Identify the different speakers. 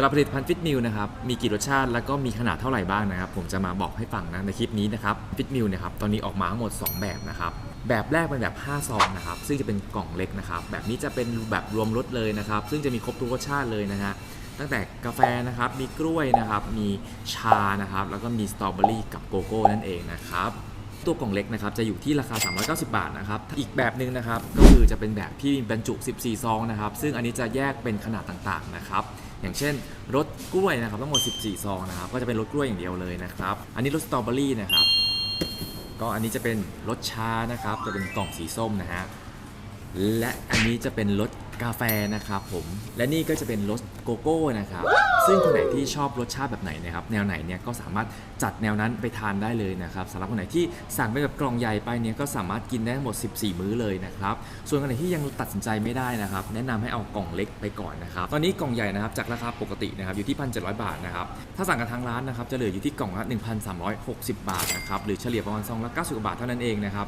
Speaker 1: สำหรับผลิตภัณฑ์ฟิตมิลนะครับ มีกี่รสชาติแล้วก็มีขนาดเท่าไหร่บ้างนะครับ ผมจะมาบอกให้ฟังนะในคลิปนี้นะครับฟิตมิลนะครับตอนนี้ออกมาทั้งหมด 2 แบบนะครับแบบแรกเป็นแบบ 5 ซองนะครับ ซึ่งจะเป็นกล่องเล็กนะครับ แบบนี้จะเป็นแบบรวมรสเลยนะครับ ซึ่งจะมีครบทุกรสชาติเลยนะฮะ ตั้งแต่กาแฟนะครับ มีกล้วยนะครับ มีชานะครับ แล้วก็มีสตรอเบอรี่กับโกโก้นั่นเองนะครับ ตัวกล่องเล็กนะครับ จะอยู่ที่ราคา 390 บาทนะครับ อีกแบบหนึ่งนะครับ ก็คือจะเป็นแบบที่บรรจุ 14 ซองนะครับ ซึ่งอันนี้จะแยกเป็นขนาดต่างๆนะครับ อย่างเช่นรสกล้วยนะครับทั้งหมด 14 ซองนะครับก็จะเป็นรสกล้วยอย่างเดียวเลยนะครับ อันนี้รสสตรอเบอรี่นะครับก็อันนี้จะเป็นรสชานะครับจะเป็นกล่องสีส้มนะฮะ และอันนี้จะเป็นรสกาแฟนะครับผม และนี่ก็จะเป็นรสโกโก้นะครับ ซึ่งคนไหนที่ชอบรสชาติแบบไหนนะครับ แนวไหนเนี่ยก็สามารถจัดแนวนั้นไปทานได้เลยนะครับสำหรับคนไหนที่สั่งไปแบบกล่องใหญ่ไปเนี่ยก็สามารถกินได้ทั้งหมด 14 มื้อเลยนะครับ ส่วนคนไหนที่ยังตัดสินใจไม่ได้นะครับ แนะนำให้เอากล่องเล็กไปก่อนนะครับ ตอนนี้กล่องใหญ่นะครับจากราคาปกตินะครับอยู่ที่ 1,700 บาทนะครับ ถ้าสั่งกับทางร้านนะครับจะเหลืออยู่ที่กล่องละ 1,360 บาทนะครับ หรือเฉลี่ยประมาณซองละ90กว่าบาทเท่านั้นเองนะครับ